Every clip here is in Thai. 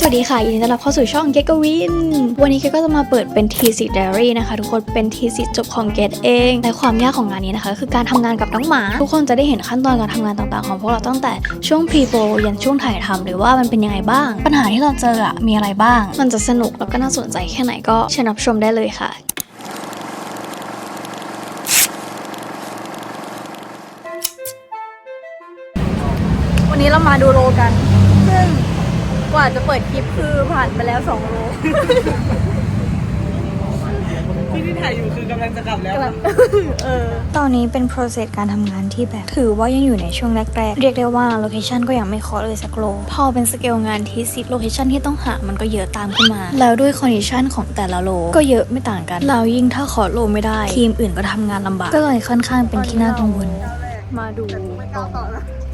สวัสดีค่ะยินดีต้อนรับเข้าสู่ช่องเกกวิน วันนี้เกก็จะมาเปิดเป็นทีสิ d ด a รี่นะคะ ทุกคนเป็นทีสิทจบของเกตเองแต่ความยากของงานนี้นะคะ คือการทำงานกับน้องหมา ทุกคนจะได้เห็นขั้นตอนการทำงานต่างๆ ของพวกเราตั้งแต่ช่วงพรีโปรยันช่วงถ่ายทำหรือว่ามันเป็นยังไงบ้าง ปัญหาที่เราเจออะมีอะไรบ้าง มันจะสนุกแล้วก็น่าสนใจแค่ไหนก็เชิญรับชมได้เลยค่ะ วันนี้เรามาดูโลกัน ซึ่งกว่าจะเปิดคลิปคือผ่านไปแล้ว2โลที่ที่ถ่ายอยู่คือกำลังจะกลับแล้วกำลังเออ ตอนนี้เป็น process การทำงานที่แบบ ถือว่ายังอยู่ในช่วงแรกๆ เรียกได้ว่าโลเคชันก็ยังไม่เคาะเลยสักโล พอเป็นสเกลงานที่ซิโลเคชันที่ต้องหามันก็เยอะตามขึ้นมา แล้วด้วยคอนดิชันของแต่ละโล ก็เยอะไม่ต่างกันแล้วยิ่งถ้าเคาะโลไม่ได้ ทีมอื่นก็ทำงานลำบาก ก็เลยค่อนข้างเป็นที่น่ากังวล มาดูตรง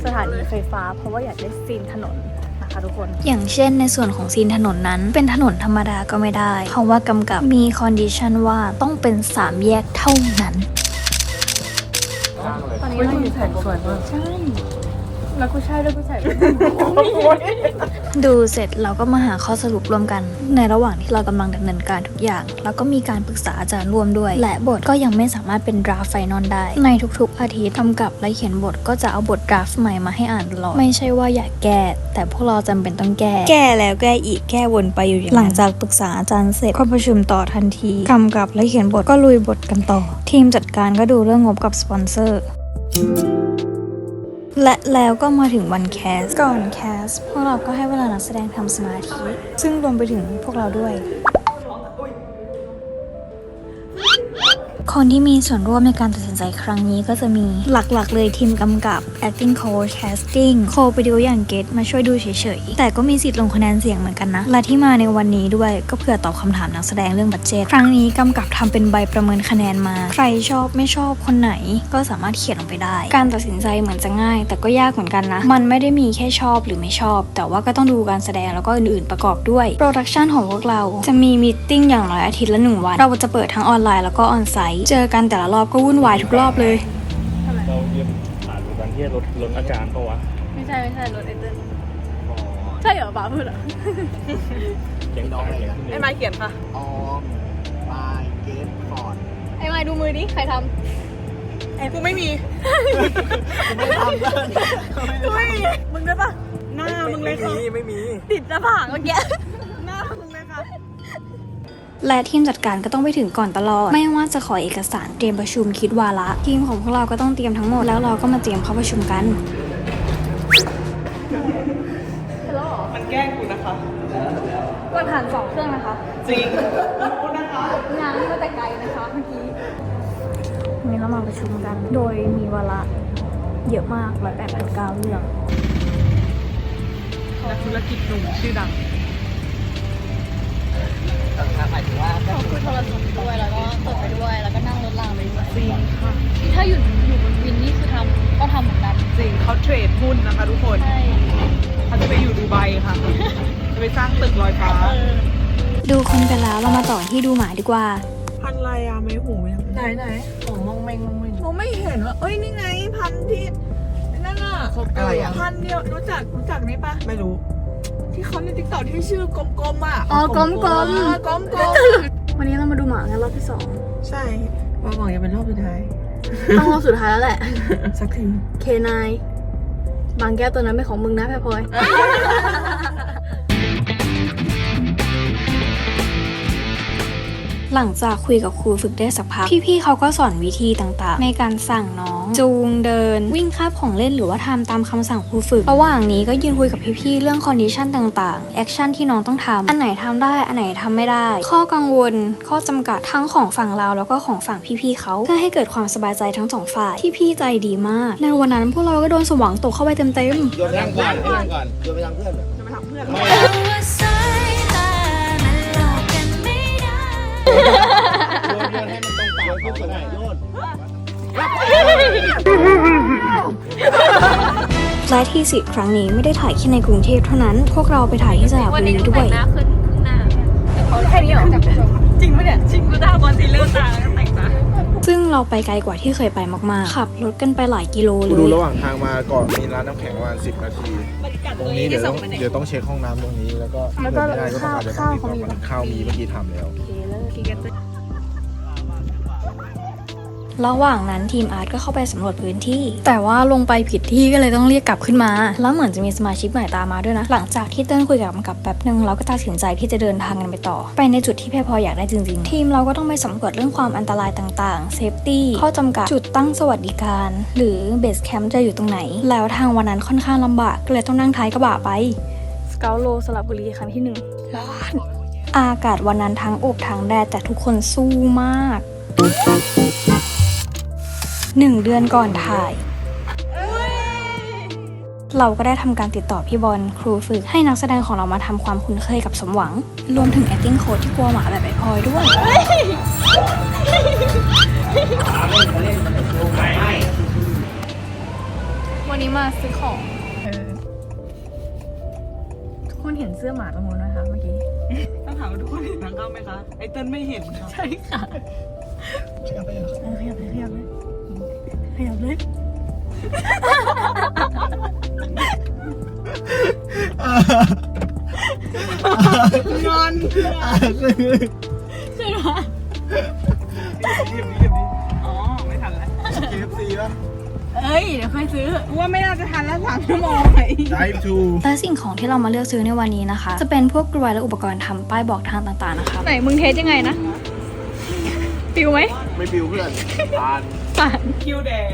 สถานีไฟฟ้า เพราะว่าอยากได้ซีนถนนนะคะทุกคน อย่างเช่นในส่วนของซีนถนนนั้น เป็นถนนธรรมดาก็ไม่ได้ เพราะว่ากำกับมีคอนดิชันว่าต้องเป็นสามแยกเท่านั้น ตอนนี้เราอยู่แผนสวยมากใช่ แล้วกูใช่ด้วยกูใส่ดูเสร็จเราก็มาหาข้อสรุปร่วมกัน ในระหว่างที่เรากำลังดำเนินการทุกอย่าง แล้วก็มีการปรึกษาอาจารย์ร่วมด้วย และบทก็ยังไม่สามารถเป็นดราฟไฟนอลได้ ในทุกๆ อาทิตย์กำกับและเขียนบทก็จะเอาบทดราฟใหม่มาให้อ่านตลอดไม่ใช่ว่าอยากแก้ แต่พวกเราจำเป็นต้องแก้ แก้แล้วแก้อีกแก้วนไปอยู่อย่างนั้นหลังจากปรึกษาอาจารย์เสร็จก็ประชุมต่อทันทีกำกับและเขียนบทก็ลุยบทกันต่อ ทีมจัดการก็ดูเรื่องงบกับสปอนเซอร์ และแล้วก็มาถึงวันแคส ก่อนแคส พวกเราก็ให้เวลานักแสดงทำสมาธิ ซึ่งรวมไปถึงพวกเราด้วย คนที่มีส่วนร่วมในการตัดสินใจครั้งนี้ก็จะมีหลักๆ เลยทีมกำกับ acting coach casting โคไปดูอย่างเกตมาช่วยดูเฉยๆ แต่ก็มีสิทธิ์ลงคะแนนเสียงเหมือนกันนะ และที่มาในวันนี้ด้วยก็เพื่อตอบคำถามนักแสดงเรื่องบัตเจตครั้งนี้กำกับทำเป็นใบประเมินคะแนนมา ใครชอบไม่ชอบคนไหนก็สามารถเขียนลงไปได้ การตัดสินใจเหมือนจะง่าย แต่ก็ยากเหมือนกันนะ มันไม่ได้มีแค่ชอบหรือไม่ชอบ แต่ว่าก็ต้องดูการแสดงแล้วก็อื่นๆประกอบด้วยโปรดักชันของพวกเราจะมีมีติ้งอย่างน้อยอาทิตย์ละหนึ่งวันเราจะเปิดทั้งออนไลน์แล้วก็ออนไซต์เจอกันแต่ละรอบก็วุ่นวายทุกรอบเลย เราเรียนผ่านการที่จะลดลดอาการเพราะวะไม่ใช่ไม่ใช่รถไอเติ้ลใช่เหรอบ้าพูดเหรอเสียงดองเสียงขึ้นไอ้ไม้เขียนค่ะออมบายเกตฟอร์ดไอ้ไม้ดูมือดิใครทไอ้กูไม่มีไม่ทำเลยกูไม่มีมึงได้ปะหน้ามึงเลยค่ะไม่มีำติดหน้าผากเมื่อกี้ และทีมจัดการก็ต้องไปถึงก่อนตลอด ไม่ว่าจะขอเอกสารเตรียมประชุมคิดวาระทีมของพวกเราก็ต้องเตรียมทั้งหมดแล้วเราก็มาเตรียมเข้าประชุมกันมันแกล้งกูนะคะกดผ่านสองเครื่องนะคะ จริงกูนะคะงานมาแต่ไกลนะคะเมื่อกี้วันนี้เรามาประชุมกัน โดยมีวาระเยอะมากร้อยแปดพันเก้าเรื่องนักธุรกิจหนุ่มชื่อดัง หมายถึงว่าขอบคุณโทรศัพท์ด้วยแล้วก็เปิดไปด้วย แล้วก็นั่งรถรางไปด้วยจริงค่ะถ้าอยู่อยู่บนวินนี่คือทำก็ทำเหมือนกันจริงเขาเทรดหุ้นนะคะทุกคนใช่เขาจะไปอยู่ดูไบค่ะจะไปสร้างตึกลอยฟ้า ดูคนกันแล้วเรามาต่อที่ดูหมาดีกว่า พันอะไรอะไม่หูยังไหนไหนผมมองเมงมองเมงมองไม่เห็นว่าเอ้ยนี่ไงพันที่นั่นน่ะอะไรอะพันเดียวรู้จักรู้จักนี่ปะไม่รู้ ที่เขาในติ๊กต็อกที่ชื่อกลมๆอะอ๋อกลมๆ เออกลมวันนี้เรามาดูหมากันรอบที่สองๆใช่ว่าหวังจะเป็นรอบสุดท้าย ต้องรอบสุดท้ายแล้วแหละ สักที เคนายบางแก้วตัวนั้นเป็นของมึงนะแพรพลอย หลังจากคุยกับครูฝึกได้สักพัก พี่ๆเขาก็สอนวิธีต่างๆ ในการสั่งน้อง จูงเดิน วิ่งคาบของเล่นหรือว่าทำตามคำสั่งครูฝึก ระหว่างนี้ก็ยืนคุยกับพี่ๆเรื่องคอนดิชันต่างๆแอคชั่นที่น้องต้องทำอันไหนทำได้ อันไหนทำไม่ได้ ข้อกังวล ข้อจำกัดทั้งของฝั่งเราแล้วก็ของฝั่งพี่ๆเขาเพื่อให้เกิดความสบายใจทั้งสองฝ่ายพี่ๆใจดีมาก ในวันนั้นพวกเราก็โดนสว่างตกเข้าไปเต็มๆโยนไปทางเพื่อนโยนไปทางเพื่อนจะไปทำเพื่อนไม่โยน และที่สิครั้งนี้ไม่ได้ถ่ายแค่ในกรุงเทพเท่านั้น พวกเราไปถ่ายที่สระบุรีด้วยแค่นี้เหรอจริงปะเนี่ยจริงกูตาบอลสีเลือดตาแล้วเราไปไกลกว่าที่เคยไปมากๆ ขับรถกันไปหลายกิโลเลกูดูระยหว่างทางมาก่อนมีร้านน้ำแข็งประมาณสิบนาที ตรงนี้เดี๋ยวต้องเดี๋ยวต้องเช็คห้องน้ำตรงนี้แล้วก็แล้วก็เดินไม่ได้ก็ต้องอาจจะต้องติดต่อข้าวเขามีก่อนปะข้าวมีเมื่อกี้ทำแล้ว ระหว่างนั้นทีมอาร์ตก็เข้าไปสำรวจพื้นที่ แต่ว่าลงไปผิดที่ก็เลยต้องเรียกกลับขึ้นมา แล้วเหมือนจะมีสมาชิกใหม่ตามมาด้วยนะ หลังจากที่เติ้ลคุยกับกำกับแป๊บหนึ่งเราก็ตัดสินใจที่จะเดินทางกันไปต่อ ไปในจุดที่แพรพลอยอยากได้จริงๆ ทีมเราก็ต้องไปสำรวจเรื่องความอันตรายต่างๆเซฟตี้ข้อจำกัดจุดตั้งสวัสดิการ หรือเบสแคมป์จะอยู่ตรงไหน แล้วทางวันนั้นค่อนข้างลำบากก็เลยต้องนั่งท้ายกระบะไปสเกลโลสระบุรีครั้งที่หนึ่งร้อนอากาศวันนั้นทั้งอบทั้งแดดแต่ทุกคนสู้มาก หนึ่งเดือนก่อนถ่าย เราก็ได้ทำการติดต่อพี่บอลครูฝึกให้นักแสดงของเรามาทำความคุ้นเคยกับสมหวัง รวมถึง acting coach ที่กลัวหมาแบบไอพลอยด้วย วันนี้มาซื้อของ ทุกคนเห็นเสื้อหมาตรงนู้นนะคะเมื่อกี้ ต้องถามว่าทุกคนเห็นทางเข้าไหมคะ ไอเติ้ลไม่เห็นค่ะ ใช่ค่ะ ขยับเลยขยับเลยขยับเลย ขยับเลยงอนอ๋อ ไม่ทันแล้ว KFC ป่ะ เอ้ย เดี๋ยวค่อยซื้อ ว่าไม่น่าจะทันแล้วสามชั่วโมงไหม Drive to และสิ่งของที่เรามาเลือกซื้อในวันนี้นะคะ จะเป็นพวกกลวยและอุปกรณ์ทำป้ายบอกทางต่างๆนะคะ ไหนมึงเทสยังไงนะ ปิวไหม ไม่ปิวเพื่อนทาน ป่านคิวแดง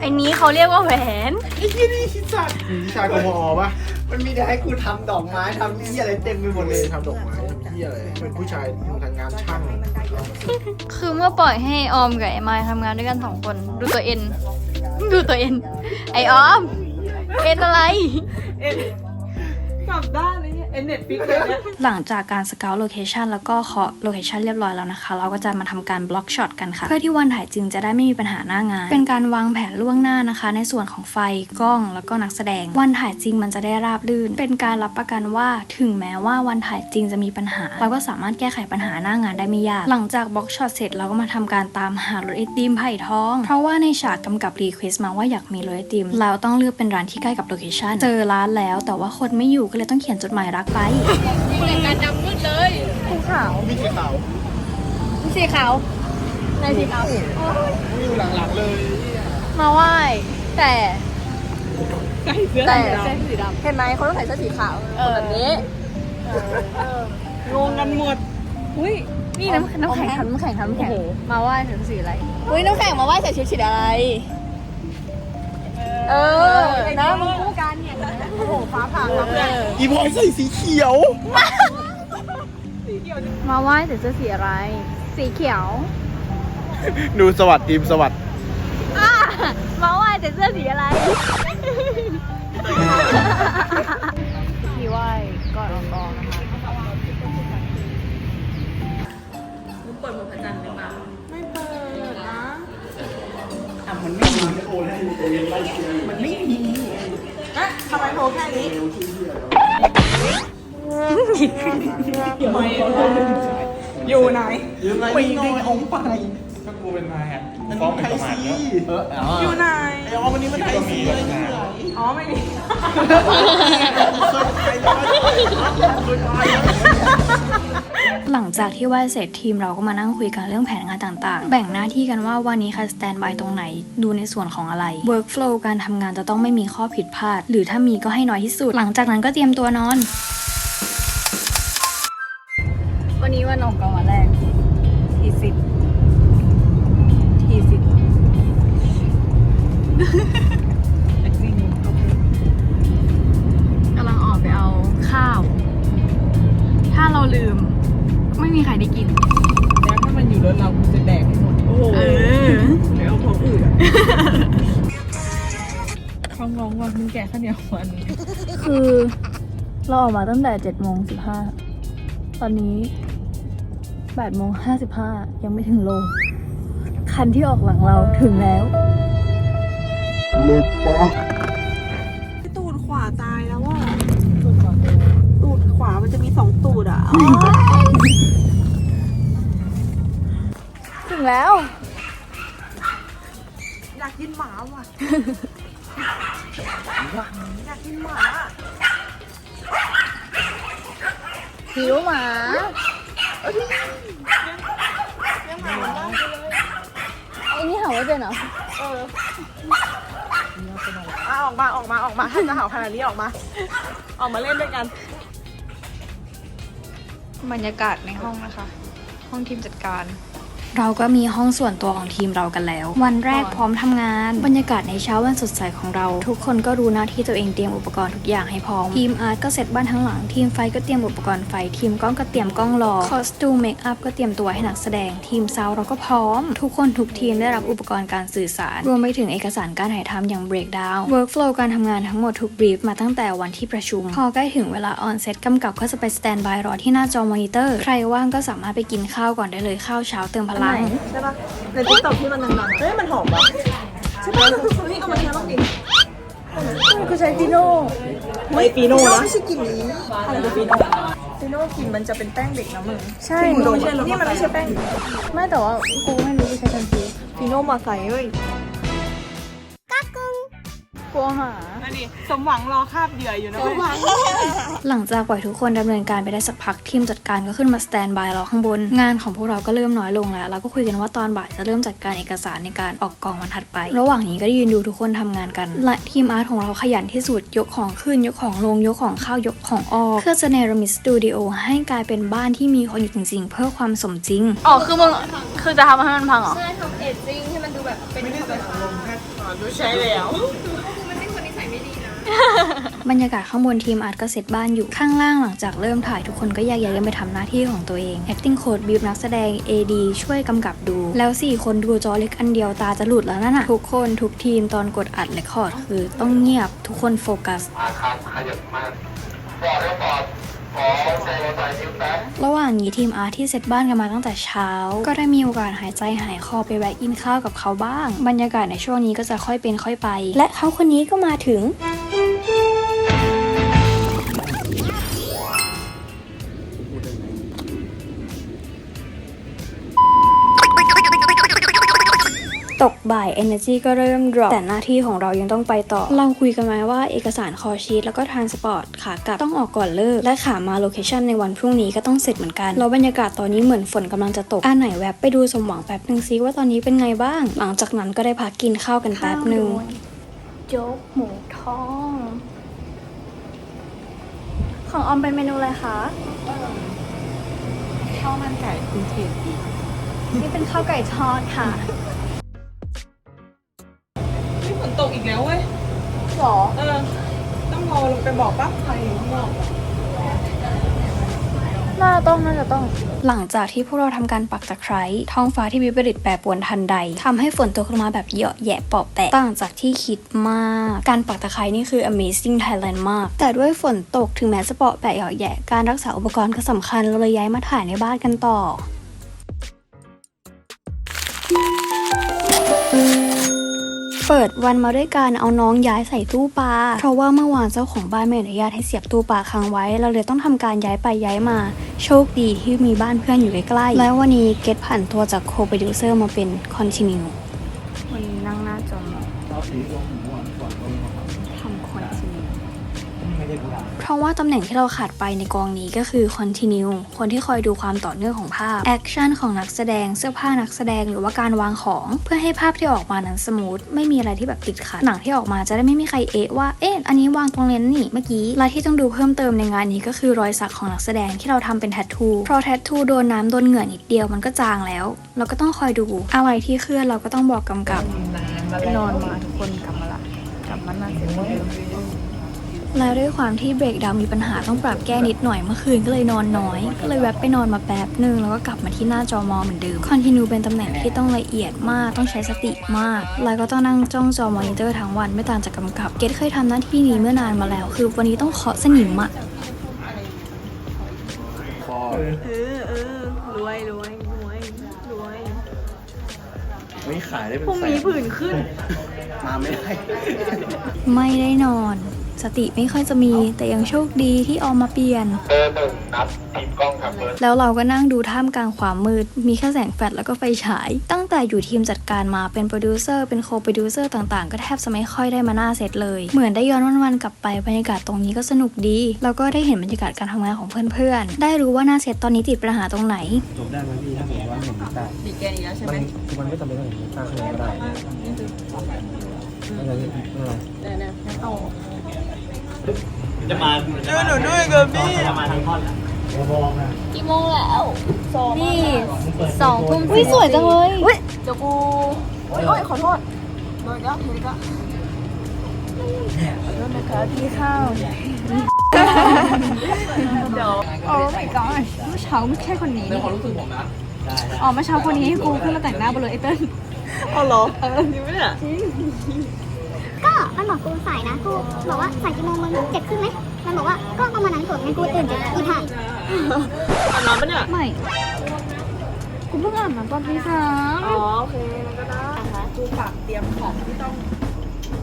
ไอ้นี้เขาเรียกว่าแหวนมีวิชากมอป่ะมันมีแต่ให้กูทำดอกไม้ทำนี่อะไรเต็มไปหมคดนเลเลยยทำดอกไม้ทำที่อะไรเป็นผู้ชายที่ทำงานช่างคือเมื่อปล่อยให้ออมกับไอ้มายทำงานด้วยกันสองคน ดูตัวเอ็น ดูตัวเอ็น ไอออม เอ็นอะไร เอ็นกลับด้านเลยเนี่ยเอ็นเน็ตฟิกเลยนี่ยหลังจากการสเกลโลเคชันแล้วก็เคาะโลเคชันเรียบร้อยแล้วนะคะ เราก็จะมาทำการบล็อกช็อตกันค่ะ เพื่อที่วันถ่ายจริงจะได้ไม่มีปัญหาหน้างาน เป็นการวางแผนล่วงหน้านะคะ ในส่วนของไฟกล้องแล้วก็นักแสดง วันถ่ายจริงมันจะได้ราบรื่น เป็นการรับประกันว่าถึงแม้ว่าวันถ่ายจริงจะมีปัญหา เราก็สามารถแก้ไขปัญหาหน้างานได้ไม่ยาก หลังจากบล็อกช็อตเสร็จเราก็มาทำการตามหารถไอติมไผ่ทอง เพราะว่าในฉากกำกับรีเควสต์มาว่าอยากมีรถไอติมเราต้องเลือกเป็นร้านที่ใกล้กับโลเคชันเจอร้านแล้วแต่ว่าคนไม่อยู่ก็เลยต้องเขียนจดหมายรักไปการดำมืดเลยสีขาวมีสีขาวสีขาวในสีขาวมีอยู่หลังๆเลย มาไหว้แต่ใส่เสื้อแต่สีดเส้นสีดำำเห็นไหมเขาต้องใส่เสื้อสีขาวเออแบบนี้งงกันหมดอุ้ยนี่น้ำน้ำแข็งทำน้ำแข็งทำน้ำแข็งมาไหว้ถึงสีอะไรอุ้ยน้ำแข็งมาไหว้ใส่ชุดสีอะไร เออนะมึงคู่กันเนี่ย โอ้โหฟ้าผ่าครับเนี่ยอีบอยใส่สีเขียว มาไหว้ใส่เสื้อสีอะไร สีเขียว ดูสวัสดีทีมสวัสดอะมาไหว้ใส่เสื้อสีอะไรพี่ไหว้ก่อนออกกองนะคะเปิดหมดพระจันทร์หรือเปล่าไม่ เปิดนะอะมันไม่มีมันไม่มีนะทำไมโทรแค่นี้อยู่ไหนปีในองค์ไป ถ้ากูเป็นนายอะฟ้องเป็นประมาทแล้วเอออ๋ออยู่ไหน ไอออมวันนี้มันไทยก็สีมีอะไรงานอ๋อไม่มีหลังจากที่ไหว้เสร็จทีมเราก็มานั่งคุยกันเรื่องแผนงานต่างๆ แบ่งหน้าที่กันว่าวันนี้ใครสแตนบายตรงไหน ดูในส่วนของอะไร workflow การทำงานจะต้องไม่มีข้อผิดพลาด หรือถ้ามีก็ให้น้อยที่สุด หลังจากนั้นก็เตรียมตัวนอน วันนี้วันออกกองวันแรก วเหนียววันคือเราออกมาตั้งแต่เจ็ดโมงสิบห้าตอนนี้แปดโมงห้าสิบห้ายังไม่ถึงโล คันที่ออกหลังเราถึงแล้วตูดขวาตายแล้วว่ะตูดขวามันจะมีสองตูดอะ ถึงแล้วากกินหมาว่ะ อยากกินหมาหิวหมาไอ้นี่เห่าไม่เป็นเหรออะออกมาออกมาออกมาถ้าจะเห่าขนาดนี้ออกมา ออกมาเล่นด้วยกัน บรรยากาศในห้องนะคะ ห้องทีมจัดการ เราก็มีห้องส่วนตัวของทีมเรากันแล้ว วันแรกพร้อมทำงาน บรรยากาศในเช้าวันสดใสของเรา ทุกคนก็รู้หน้าที่ตัวเองเตรียมอุปกรณ์ทุกอย่างให้พร้อม ทีมอาร์ตก็เสร็จบ้านทั้งหลัง ทีมไฟก็เตรียมอุปกรณ์ไฟ ทีมกล้องก็เตรียมกล้องรอคอสตูมเมคอัพก็เตรียมตัวให้นักแสดง ทีมซาวเราก็พร้อม ทุกคนทุกทีมได้รับอุปกรณ์การสื่อสาร รวมไปถึงเอกสารการถ่ายทำอย่าง breakdown workflow การทำงานทั้งหมดทุกบรีฟมาตั้งแต่วันที่ประชุม พอใกล้ถึงเวลาออนเซ็ตกำกับก็จะไปสแตนบายรอที่หน้าจอมอนิเตอร์ ใครว่างก็สามารถไปกินข้าวก่อนได้เลยข้าวเช้าเติมพลังใช่ปะในติ๊กต็อกที่มันดังๆเฮ้ยมันหอมปะใช่ปะเฮ้ยเอามาเทียบลองดิกูใช้ฟิโน่ไม่ปีโน่นะไม่ใช่กลิ่นนี้อะไรคือปีโน่ปีโน่กลิ่นมันจะเป็นแป้งเด็กนะมึงใช่ปีโน่ไม่ใช่นี่มันไม่ใช่แป้ง ไม่แต่ว่ากูไม่รู้กูใช้ทันทีปีโน่มาใส่เว้ย กลัวหมานั่นดิสมหวังรอคาบเหยื่ออยู่นะเว้ยหลังจากปล่อยทุกคนดำเนินการไปได้สักพักทีมจัดการก็ขึ้นมาสแตนบายรอข้างบน งานของพวกเราก็เริ่มน้อยลงแล้วเราก็คุยกันว่าตอนบ่ายจะเริ่มจัดการเอกสารในการออกกองวันถัดไป ระหว่างนี้ก็ยืนดูทุกคนทำงานกัน และทีมอาร์ตของเราขยันที่สุดยกของขึ้นยกของลงยกของเข้ายกของออกเพื่อจะเนรมิตสตูดิโอให้กลายเป็นบ้านที่มีคนอยู่จริง ๆ เพื่อความสมจริงอ๋อคือมึงคือจะทำให้มันพังเหรอดูใช้แล้ว บรรยากาศข้างบนทีมอาร์ตก็เสร็จบ้านอยู่ข้างล่างหลังจากเริ่มถ่ายทุกคนก็แยกย้ายกันไปทำหน้าที่ของตัวเอง acting coach บีบนักแสดง AD ช่วยกำกับดู แล้ว 4 คนดูจอเล็กอันเดียวตาจะหลุดแล้วนั่นน่ะทุกคนทุกทีมตอนกดอัดเรคคอร์ดคือต้องเงียบทุกคนโฟกัสระหว่างนี้ทีมอาร์ตที่เสร็จบ้านกันมาตั้งแต่เช้า ก็ได้มีโอกาสหายใจหายคอไปแวะกินข้าวกับเขาบ้าง บรรยากาศในช่วงนี้ก็จะค่อยเป็นค่อยไป และเขาคนนี้ก็มาถึง ตกบ่าย Energy ก็เริ่ม drop แต่หน้าที่ของเรายังต้องไปต่อ เราคุยกันไหมว่าเอกสารคอชีตแล้วก็ทรานสปอร์ตขากลับต้องออกก่อนเลิก และขามาโลเคชันในวันพรุ่งนี้ก็ต้องเสร็จเหมือนกันแล้วบรรยากาศตอนนี้เหมือนฝนกำลังจะตกอ่าไหนแวบไปดูสมหวังแป๊บหนึ่งซิว่าตอนนี้เป็นไงบ้าง หลังจากนั้นก็ได้พักกินข้าวกันแป๊บหนึ่งโจ๊กหมูทอง ของออมเป็นเมนูอะไรคะข้าวมันไก่คุณเทศนี่เป็นข้าวไก่ทอดค่ะนี่ฝน ตกอีกแล้วเว้ยหรอเออ ต้องรอลงไปบอกปั๊บใครอยู่ข้างนอกน่าจะต้องน่าจะต้อง หลังจากที่พวกเราทำการปักตะไคร้ท้องฟ้าที่วิปริตแปรปรวนทันใดทำให้ฝนตกลงมาแบบเหยาะแยะเปาะแปะต่างจากที่คิดมาก การปักตะไคร้นี่คือ amazing Thailand มาก แต่ด้วยฝนตกถึงแม้จะเปาะแปะเหยาะแยะการรักษาอุปกรณ์ก็สำคัญเราเลยย้ายมาถ่ายในบ้านกันต่อ เปิดวันมาด้วยการเอาน้องย้ายใส่ตู้ปลา เพราะว่าเมื่อวานเจ้าของบ้านไม่อนุญาตให้เสียบตู้ปลาค้างไว้ เราเลยต้องทำการย้ายไปย้ายมา โชคดีที่มีบ้านเพื่อนอยู่ใกล้ๆ แล้ววันนี้เกตผ่านตัวจากโคโปรดิวเซอร์มาเป็นคอนติเนีย เพราะว่าตำแหน่งที่เราขาดไปในกองนี้ก็คือ continue คนที่คอยดูความต่อเนื่องของภาพแอคชั่นของนักแสดง เสื้อผ้านักแสดงหรือว่าการวางของ เพื่อให้ภาพที่ออกมานั้นสมูทไม่มีอะไรที่แบบติดขัดหนังที่ออกมาจะได้ไม่มีใครเอะว่าเอ๊ะอันนี้วางตรงเลนนี่เมื่อกี้และที่ต้องดูเพิ่มเติมในงานนี้ก็คือรอยสักของนักแสดงที่เราทำเป็นแทททูเพราะแทททูโดนน้ำโดนเหงื่อนิดเดียวมันก็จางแล้ว เราก็ต้องคอยดูอะไรที่เคลื่อนเราก็ต้องบอกกำกับไปนอนมาทุกคนกลับมาละกลับมานั่งเสร็จ แล้วด้วยความที่เบรกดาวน์มีปัญหาต้องปรับแก้นิดหน่อยเมื่อคืนก็เลยนอนน้อย ก็เลยแวบไปนอนมาแป๊บหนึ่งแล้วก็กลับมาที่หน้าจอมอเหมือนเดิมคอนติเนียเป็นตำแหน่งที่ต้องละเอียดมากต้องใช้สติมาก แล้วก็ต้องนั่งจ้องจอมอนิเตอร์ทั้งวันไม่ต่างจากกำกับ เกตเคยทำหน้าที่นี้เมื่อนานมาแล้ว คือวันนี้ต้องเคาะสนิมอะเออเออรวยรวยรวยรวยไม่ขายได้เป็นพรุ่งแสนี้นผื่นขึ้น มาไม่ได้ ไม่ได้นอน สติไม่ค่อยจะมีแต่ยังโชคดีที่ออมมาเปลี่ยนแล้วเราก็นั่งดูท่ามกลางความมืด มีแค่แสงแฟลชแล้วก็ไฟฉาย ตั้งแต่อยู่ทีมจัดการมาเป็นโปรดิวเซอร์เป็นโคโปรดิวเซอร์ต่างๆ ก็แทบจะไม่ค่อยได้มาหน้าเซตเลย เหมือนได้ย้อนวันๆกลับไปบรรยากาศตรงนี้ก็สนุกดี แล้วก็ได้เห็นบรรยากาศการทำงานของเพื่อนๆ ได้รู้ว่าหน้าเซตตอนนี้ติดปัญหาตรงไหน จบได้ไหมพี่ถ้าผมว่าเห็นกีตาร์ดีแกนอีกแล้วใช่ไหมมันคือมันไม่จำเป็นต้องเห็นกีตาร์ข้างในก็ได้ไม่เป็นไรไม่เป็นไรเดี๋ยว นะงั้นเอากี่โมงแล้วนี่สองทุ่มวิสวยจังเลยเดี๋ยวกูโอ๊ยโอ๊ยขอโทษโดนก็โดนก็พี่ข้าวเดี๋ยวโอ้ my god เมื่อเช้าไม่ใช่คนนี้ในความรู้สึกผมนะอ๋อเมื่อเช้าคนนี้ให้กูขึ้นมาแต่งหน้าบนรถไอ้เติ้ลเอาเหรอเออจริงไหมเนี่ย ก็มันบอกกูสายนะกูบอกว่าสายกี่โมงมึงเจ็ดครึ่งไหมมันบอกว่าก็ประมาณนั้นกูงั้นกูตื่นเจ็ดอีผ่านอาบน้ำปะเนี่ย ไม่ กูเพิ่งอาบน้ำตอนที่สามอ๋อโอเคมันก็ได้นะคะกูฝากเตรียมของที่ต้อง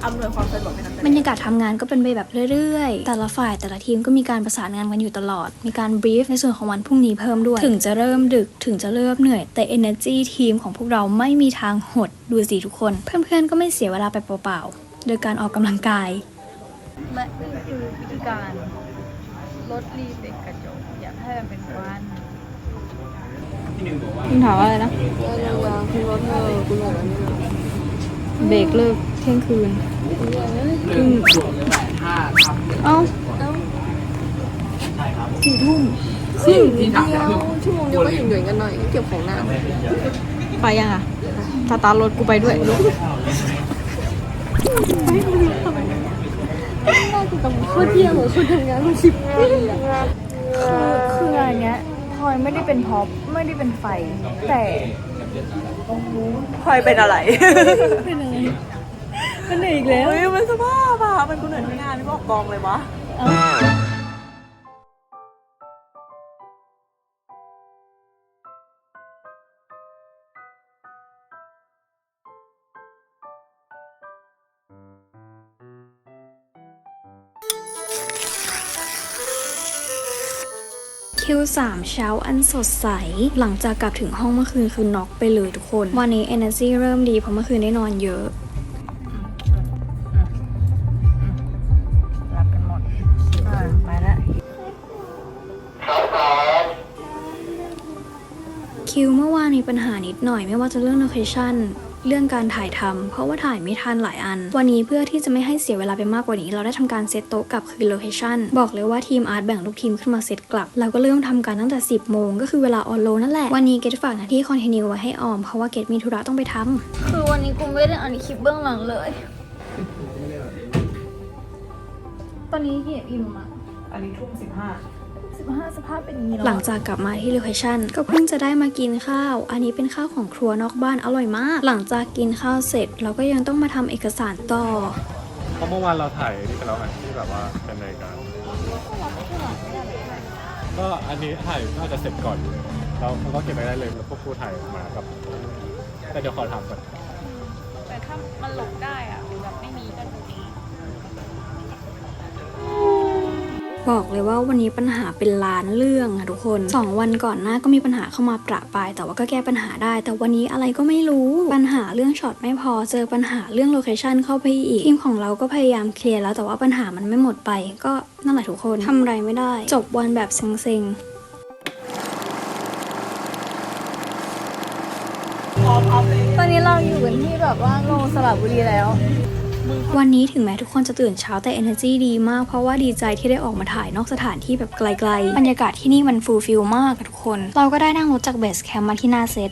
อำนวยความสะดวกให้นักแสดบรงรรยากาศทำงานก็เป็นไปแบบเรื่อยๆ แต่ละฝ่ายแต่ละทีมก็มีการประสานงานกันอยู่ตลอด มีการบรีฟในส่วนของวันพรุ่งนี้เพิ่มด้วย ถึงจะเริ่มดึกถึงจะเริ่มเหนื่อย แต่ energy ทีมของพวกเราไม่มีทางหดดูสิทุกคน เพื่อนๆก็ไม่เสียเวลาไปเปล่าๆ โดยการออกกำลังกาย และนี่คือวิธีการลดรีเฟกกระจกอยากให้มันเป็นก้านคุณถามว่าอะไรนะเบรกเลิกเที่ยงคืนครึ่งเอ้าสี่ทุ่มครึ่งเดียวชั่วโมงเดียวก็หยุ่งหยุ่งกันหน่อย เก็บของหน้าไปยังอะสตาร์ทรถกูไปด้วย เพื่อที่เหมือนคือคืองานเนี้ยพลอยไม่ได้เป็นพ็อปไม่ได้เป็นไฟ แต่พลอยเป็นอะไรเป็นอะไรเป็นอะไรอีกแล้ว เฮ้ยมันสภาพอะมันกูเหนื่อยที่งานไม่บอกกองเลยวะคิวสา มเช้าอันสดใส หลังจากกลับถึงห้องเมื่อคืนคือน็อกไปเลยทุกคน วันนี้ energy เริ่มดีเพราะเมื่อคืนได้นอนเยอะรับกันหมดอ่าไปแล้วคิวเมื่อวานมีปัญหานิดหน่อยไม่ว่าจะเรื่องโล เคชั่นเรื่องการถ่ายทำเพราะว่าถ่ายไม่ทันหลายอัน วันนี้เพื่อที่จะไม่ให้เสียเวลาไปมากกว่านี้ เราได้ทำการเซตโต๊ะกลับคือโลเคชั่นบอกเลยว่าทีมอาร์ตแบ่งลูกทีมขึ้นมาเซตกลับ เราก็เริ่มทำการตั้งแต่ 10 โมงก็คือเวลาออนโลนั่นแหละ วันนี้เกดฝากหน้าที่คอนเทนิวไว้ให้ออม เพราะว่าเกดมีธุระต้องไปทำคือวันนี้กูไม่ได้อ่านคลิปเบื้องหลังเลย ตอนนี้กี่กี่โมงอะอันนี้ทุ่มสิบห้า สิบห้าสภาพเป็นอย่างนี้แล้วหลังจากกลับมาที่โลเคชั่นก็เพิ่งจะได้มากินข้าว อันนี้เป็นข้าวของครัวนอกบ้านอร่อยมาก หลังจากกินข้าวเสร็จ เราก็ยังต้องมาทำเอกสารต่อเพราะเมื่อวานเราถ่ายนี่กันแล้วไงที่แบบว่าเป็นรายการก็อันนี้ถ่ายน่าจะเสร็จก่อนเราเราก็เก็บไว้ได้เลยแล้วพวกครูถ่ายมากับแต่เดี๋ยวขอถามก่อน เลยว่าวันนี้ปัญหาเป็นล้านเรื่องอะทุกคน 2 วันก่อนหน้าก็มีปัญหาเข้ามาประปราย แต่ว่าก็แก้ปัญหาได้ แต่วันนี้อะไรก็ไม่รู้ปัญหาเรื่องช็อตไม่พอเจอปัญหาเรื่องโลเคชันเข้าไปอีกทีมของเราก็พยายามเคลียร์แล้วแต่ว่าปัญหามันไม่หมดไป ก็นั่นแหละทุกคนทำอะไรไม่ได้ จบวันแบบเซ็งๆตอนนี้เราอยู่กันที่แบบว่าโลสระบุรีแล้ว วันนี้ถึงแม้ทุกคนจะตื่นเช้าแต่ energy ดีมาก เพราะว่าดีใจที่ได้ออกมาถ่ายนอกสถานที่แบบไกลๆ บรรยากาศที่นี่มันฟูลฟิลมากอะทุกคน เราก็ได้นั่งรถจากเบสแคมป์มาที่หน้าเซต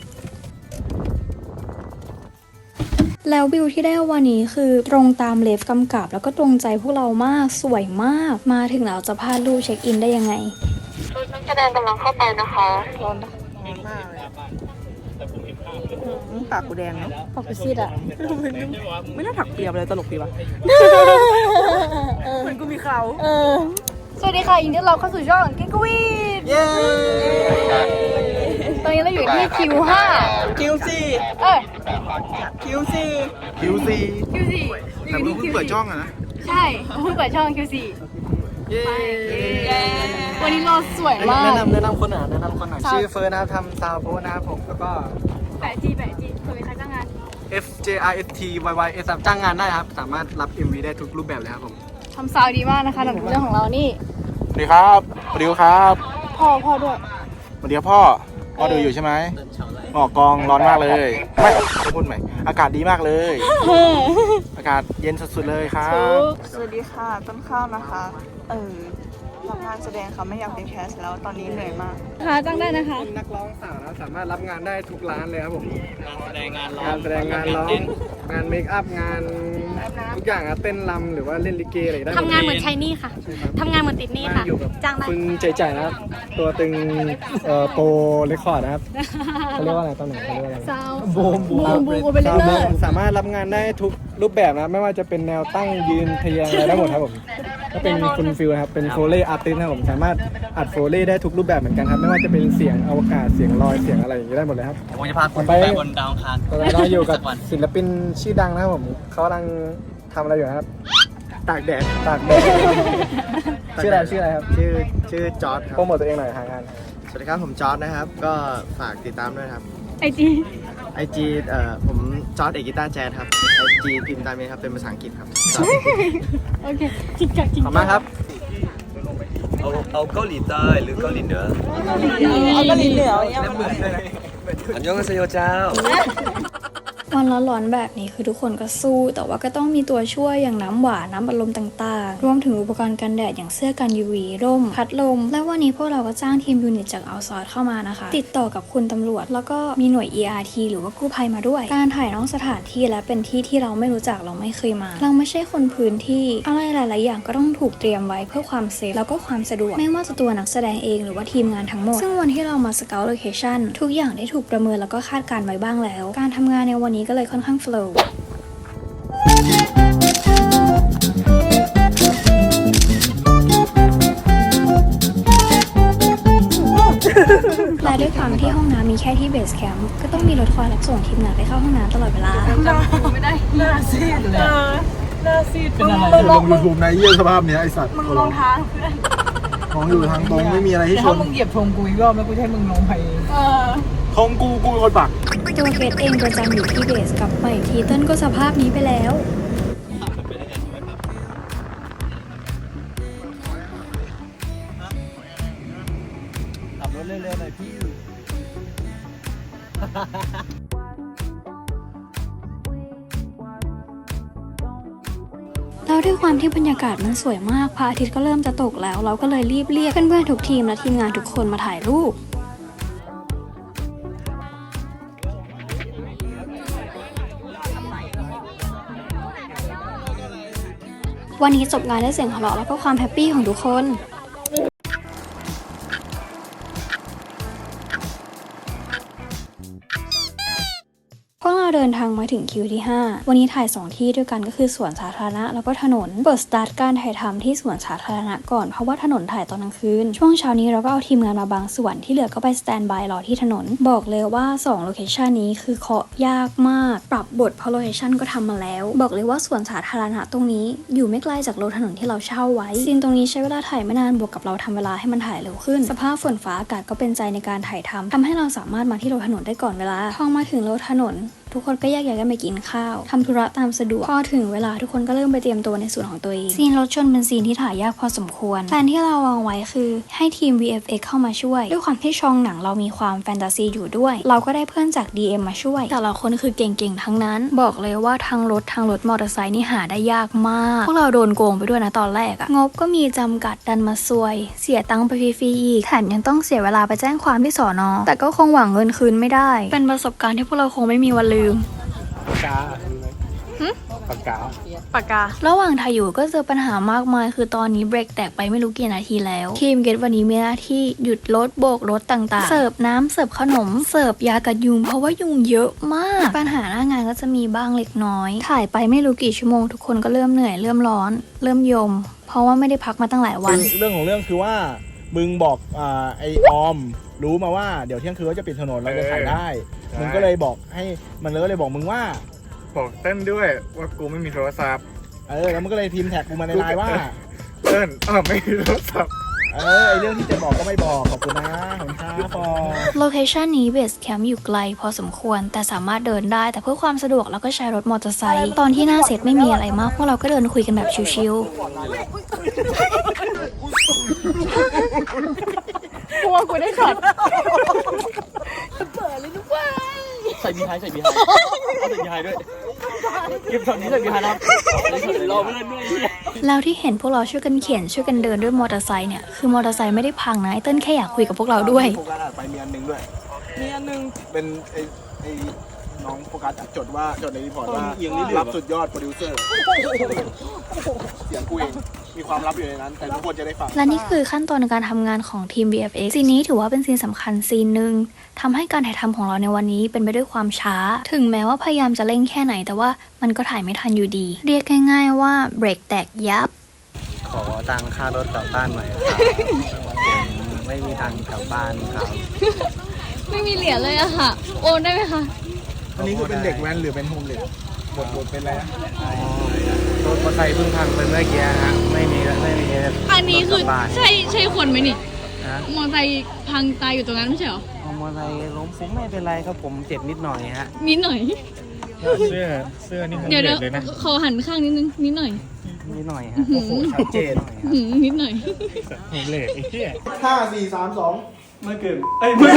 แล้ววิวที่ได้วันนี้คือตรงตามเลฟกำกับ แล้วก็ตรงใจพวกเรามากสวยมาก มาถึงแล้วจะพลาดรูปเช็คอินได้ยังไงปาก กูแดงเนาะปอกกูซีดอะไม่น่าถักเปียบเลยตลกดีวะเหมือนกูมีเขาเออสวัสดีค่ะยินดีต้อนรับเข้าสู่ช่องกิ๊กวีดเย้ตอนนี้เราอยู่ที่คิวห้าคิวซีเอ้ยคิวซีคิวซีคิวสี่แต่มึงเพิ่งเปิดช่องอะนะ ใช่เพิ่งเปิดช่อง Q4 วันนี้เราสวยมากแนะนำแนะนำคนหน่อยแนะนำคนหน่อยซาวชื่อเฟิร์นนะครับทำซาวโพสนะครับผมแล้วก็ แปะจีแปะจีเคยใครจ้างงาน F J R S T Y Y S จ้างงานได้ครับ สามารถรับ MV ได้ทุกรูปแบบเลยครับผม ทำซาวด์ดีมากนะคะหนังเรื่องของเรานี่ สวัสดีครับสวัสดีครับพ่อพ่อด้วย สวัสดีครับพ่อ พ่อดูอยู่ใช่ไหมออกกองร้อนมากเลย ไม่จะพูดใหม่ อากาศดีมากเลย อากาศเย็นสุดๆเลยครับ สวัสดีค่ะ ต้นข้าวนะคะ เออรับงานแสดงค่ะไม่อยากเป็นแคสแล้วตอนนี้เหนื่อยมาก ค่ะจ้างได้นะคะนักร้องสาวนะสามารถรับงานได้ทุกร้านเลยครับผมงานแสดงงานร้องงานแสดงงานร้องงานเมคอัพงานทุกอย่างอะเต้นรำหรือว่าเล่นลิเกอะไรได้หมดทำงานเหมือนชายนี่ค่ะ ทำงานเหมือนติดหนี่ค่ะ อยู่กับจ้างได้ปึงใจใจนะครับ ตัวตึงเอ่อโปรเรคคอร์ดนะครับเขาเรียกว่าอะไรตอนไหนเขาเรียกว่าอะไรซาวด์บูมบูมบูมโอเปอเรเตอร์สามารถรับงานได้ทุก รูปแบบนะไม่ว่าจะเป็นแนวตั้งยืนทะแยงอะไรได้หมดครับผมก็เป็นคุณฟิลนะครับเป็นโฟเล่อาร์ติสนะครับผมสามารถอัดโฟเล่ได้ทุกรูปแบบเหมือนกันครับ ไม่ว่าจะเป็นเสียงอวกาศเสียงลอยเสียงอะไรอย่างนี้ได้หมดเลยครับ ผมจะพาคุณไปไปบนดาวอังคารตอนนี้เราอยู่กับสัวันศิลปินชื่อดังนะครับผมเขากำลังทำอะไรอยู่นะครับ ตากแดดตากแดดชื่ออะไรชื่ออะไรครับชื่อชื่อจอร์ดครัโปรบโมทตัวเองหน่อยหางานสวัสดีครับผมจอร์ดนะครับ ก็ฝากติดตามด้วยนะครับ ไอจีไอจีเอ่อผมจอร์ดเอกกีตาร์แจ๊สครับไอจีพิมพ์ตามนี้ครับเป็นภาษาอังกฤษครับโอเคจิกจักจิกขอบคุณมากครับ เอาเอาเกาหลีใต้หรือเกาหลีเหนือเอาก็ลิ้นเหลือเนี่ยอันยองอาเซโยเจ้า วันร้อนๆแบบนี้คือทุกคนก็สู้ แต่ว่าก็ต้องมีตัวช่วยอย่างน้ำหวานน้ำบัลลมต่างๆ รวมถึงอุปกรณ์กันแดดอย่างเสื้อกัน UV ร่ม พัดลม และวันนี้พวกเราก็จ้างทีมยูนิตจากเอาซอร์เข้ามานะคะ ติดต่อกับคุณตำรวจ แล้วก็มีหน่วย ERT หรือว่ากู้ภัยมาด้วย การถ่ายน้อกสถานที่และเป็นที่ที่เราไม่รู้จักเราไม่เคยมา เราไม่ใช่คนพื้นที่ อะไรหลายๆอย่างก็ต้องถูกเตรียมไว้เพื่อความเซฟแล้วก็ความสะดวกไม่ว่าจะตัวนักแสดงเองหรือว่าทีมงานทั้งหมดซึ่งวันที่เรามาสเกลโลเคชันทุกอย่างได้ถูกประเมินแล้วก็คาดการณ์ไว้บ้างแล้ว การทำงานในวันนี้ก็เลยค่อนข้างโฟล์และด้วยความที่ห้องน้ำมีแค่ที่เบสแคมป์ก็ต้องมีรถคอยรับส่งทีมงานไปเข้าห้องน้ำตลอดเวลาหน้าซีดเลยหน้าซีดเป็นอะไรลงยูทูบในเยี่ยสภาพเนี้ยไอสัตว์มึงลงทางเพื่อนมองอยู่ทางตรงไม่มีอะไรให้แต่ชถ้านมึงเหยียบธงกูอีกรอบแล้วกูจะให้มึงลงไปเองทงกูกูเป็นคนปัก ตัวเกตเองประจำอยู่ที่เบสกลับไปอีกทีเต้นก็สภาพนี้ไปแล้ว ขับรถเร็วๆหน่อยพี่ แล้วด้วยความที่บรรยากาศมันสวยมากพระอาทิตย์ก็เริ่มจะตกแล้ว เราก็เลยรีบเรียกเพื่อนๆทุกทีมและทีมงานทุกคนมาถ่ายรูป วันนี้จบงานด้วยเสียงหัวเราะแล้วก็ความแฮปปี้ของทุกคน นทางมาถึงคิวที่ 5 วันนี้ถ่าย 2 ที่ด้วยกันก็คือสวนสาธารณะแล้วก็ถนน เปิดสตาร์ทการถ่ายทำที่สวนสาธารณะก่อนเพราะว่าถนนถ่ายตอนกลางคืน ช่วงเช้านี้เราก็เอาทีมงานมาบางส่วนที่เหลือก็ไปสแตนบายรอที่ถนน บอกเลยว่า2โลเคชันนี้คือเคาะยากมาก ปรับบทเพราะโลเคชันก็ทำมาแล้ว บอกเลยว่าสวนสาธารณะตรงนี้ อยู่ไม่ไกลจากโลถนนที่เราเช่าไว้ซีนตรงนี้ใช้เวลาถ่ายไม่นานบวกกับเราทำเวลาให้มันถ่ายเร็วขึ้น สภาพฝนฟ้าอากาศก็เป็นใจในการถ่ายทำทำให้เราสามารถมาที่โลถนนได้ก่อนเวลาพอมาถึงโลถนน ทุกคนก็แยกย้ายกันไปกินข้าวทำธุระตามสะดวกพอถึงเวลาทุกคนก็เริ่มไปเตรียมตัวในส่วนของตัวเองซีนรถชนเป็นซีนที่ถ่ายยากพอสมควรแผนที่เราวางไว้คือให้ทีม VFX เข้ามาช่วย ด้วยความที่ช่องหนังเรามีความแฟนตาซีอยู่ด้วย เราก็ได้เพื่อนจาก DM มาช่วย แต่ละคนคือเก่งๆทั้งนั้น บอกเลยว่าทางรถทางรถมอเตอร์ไซค์นี่หาได้ยากมาก พวกเราโดนโกงไปด้วยนะตอนแรกอะงบก็มีจำกัดดันมาซวย เสียตังค์ไปฟรีๆอีกแถมยังต้องเสียเวลาไปแจ้งความที่สอนอแต่ก็คงหวังเงินคืนไม่ได้ เป็นประสบการณ์ที่พวกเราคงไม่มีวันลืมปากกาปากกาปากกา ระหว่างถ่ายอยู่ก็เจอปัญหามากมาย คือตอนนี้เบรกแตกไปไม่รู้กี่นาทีแล้วทีมเกตวันนี้มีหน้าที่หยุดรถโบกรถต่างๆ เสิร์ฟน้ำเสิร์ฟขนม เสิร์ฟยากัดยุงเพราะว่ายุงเยอะมาก ปัญหาหน้างานก็จะมีบ้างเล็กน้อย ถ่ายไปไม่รู้กี่ชั่วโมงทุกคนก็เริ่มเหนื่อยเริ่มร้อน เริ่มยม เพราะว่าไม่ได้พักมาตั้งหลายวันเรื่องของเรื่องคือว่า มึงบอกอ่าไอออม รู้มาว่าเดี๋ยวเที่ยงคืนก็จะปิดถนนเราจะถ่ายได้ ใช่มึงก็เลยบอกให้มันก็เลยบอกมึงว่า บอกเต้นด้วยว่ากูไม่มีโทรศัพท์ เออแล้วมันก็เลยพิมพ์แท็กกูมาในไลน์ว่า เติ้ลอ้าวไม่มีโทรศัพท์เออไอเรื่องที่จะบอกก็ไม่บอกขอบคุณนะขอบคุณครับฟอโลเคชันนี้เบสแคมป์อยู่ไกลพอสมควร แต่สามารถเดินได้ แต่เพื่อความสะดวกเราก็ใช้รถมอเตอร์ไซค์ตอนที่หน้าเซตไม่มีอะไรมากพวกเราก็เดินคุยกันแบบชิว กลัวกูได้ช็อตใส่บีไฮใส่บีไฮเอาใส่บีไฮด้วยเก็บช็อตนี้ใส่บีไฮนะครับรอเพื่อนด้วยๆแล้วที่เห็นพวกเราช่วยกันเขียนช่วยกันเดินด้วยมอเตอร์ไซค์เนี่ยคือมอเตอร์ไซค์ไม่ได้พังนะไอเติ้ลแค่อยากคุยกับพวกเราด้วยโฟกัสอ่านไปมีอันหนึ่งด้วยมีอันหนึงเป็นไอไอน้องโฟกัสอะจดว่าจดในรีพอร์ตว่าเอียงนิดเดียวรับสุดยอดโปรดิวเซอร์เสียงกูเอง มีความลับอยู่ในนั้น แต่ทุกคนจะได้ฟัง และนี่คือขั้นตอนการทำงานของทีม VFX ซีนนี้ถือว่าเป็นซีนสำคัญซีนหนึ่งทำให้การถ่ายทำของเราในวันนี้เป็นไปด้วยความช้า ถึงแม้ว่าพยายามจะเร่งแค่ไหน แต่ว่ามันก็ถ่ายไม่ทันอยู่ดี เรียกง่าย ๆว่าเบรกแตกยับ ขอตังค่ารถกลับบ้านหน่อยครับผมไม่มีตังค์กลับบ้านครับไม่มีเหรียญเลยอะค่ะ โอนได้ไหมคะ อันนี้คือเป็นเด็กแว้นหรือเป็นโฮมเลสบทบทเป็นอะไรนะ รถมอเตอร์ไซค์เพิ่งพังไปเมื่อกี้ฮะไม่มีไม่มีอันนี้คือรถกลับบ้านใช่ใช่คนไหมนี่ ฮะมอไซค์พังตายอยู่ตรงนั้นไม่ใช่เหรอเอามอเตอร์ไซค์ล้มฟุ้งไม่เป็นไรครับผมเจ็บนิดหน่อยฮะนิดหน่อย เสื้อเสื้อนี่ผมเดี๋ยวเด็เดี๋ยวดเลยนะ ขอหันข้างนิดนึงนิดหน่อยนิดหน่อยฮะโอ้โหชัดเจนหืมนิดหน่อยผมเหล็กไอ้เหี้ย ห้าสี่สามสองไม่เกินเอ้ยไม่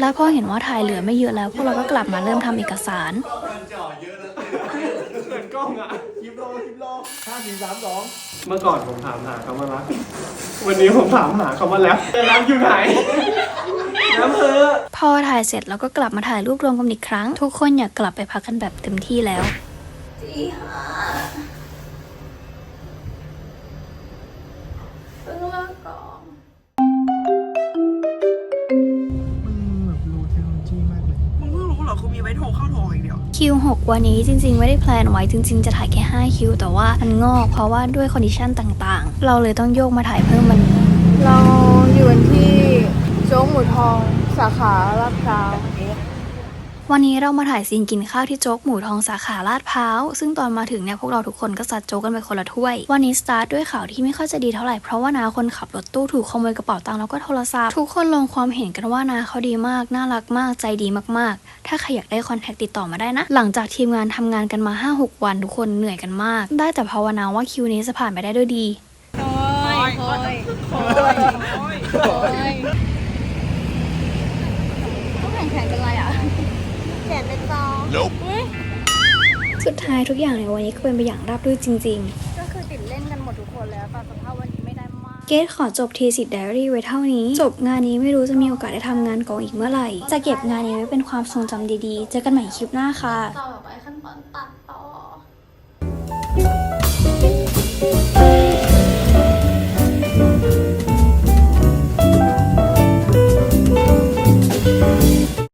แล้วพอเห็นว่าถ่ายเหลือไม่เยอะแล้ว พวกเราก็กลับมาเริ่มทำเอกสารเกินกล้อ งอะ คลิปโลคลิปโลห้าสี่สามสองเมื่อก่อนผมถามหาคำว่ารัก วันนี้ผมถามหาคำว่าแล้วแต่รักอยู่ไหนน้ำเพอพอถ่ายเสร็จเราก็กลับมาถ่ายรูปรวมกันอีกครั้ง ทุกคนอยากกลับไปพักกันแบบเต็มที่แล้วมึ คิว6วันนี้จริงๆ ไม่ได้แพลนไว้จริง ๆ จะถ่ายแค่ 5 คิว แต่ว่ามันงอกเพราะว่าด้วยคอนดิชันต่างๆ เราเลยต้องโยกมาถ่ายเพิ่มวันนี้เราอยู่กันที่โจ๊กหมูทองสาขาลาดพร้าว วันนี้เรามาถ่ายซีนกินข้าวที่โจ๊กหมูทองสาขาลาดพร้าว ซึ่งตอนมาถึงเนี่ยพวกเราทุกคนก็ซัดโจ๊กกันไปคนละถ้วย วันนี้สตาร์ทด้วยข่าวที่ไม่ค่อยจะดีเท่าไหร่ เพราะว่านาคนขับรถตู้ถูกขโมยกระเป๋าตังค์แล้วก็โทรศัพท์ ทุกคนลงความเห็นกันว่านาเขาดีมาก น่ารักมาก ใจดีมากๆ ถ้าใครอยากได้คอนแทคติดต่อมาได้นะ หลังจากทีมงานทำงานกันมา 5-6 วันทุกคนเหนื่อยกันมาก ได้แต่ภาวนาว่าคิวนี้จะผ่านไปได้ด้วยดีคอยคอยคอยคอยต้องแข่งแข่งกันอะไรอะ แขนเป็นซองสุดท้ายทุกอย่างในวันนี้ก็เป็นไปอย่างราบรื่นจริง ๆ ก็คือติดเล่นกันหมดทุกคนแล้วแต่สภาพวันนี้ไม่ได้มาก เกดขอจบทีสิทธิ์ไดอารี่ไว้เท่านี้ จบงานนี้ไม่รู้จะมีโอกาสได้ทำงานกองอีกเมื่อไหร่ จะเก็บงานนี้ไว้เป็นความทรงจำดีๆ เจอกันใหม่คลิปหน้าค่ะ ต่อไปขั้นตอนตัดต่อ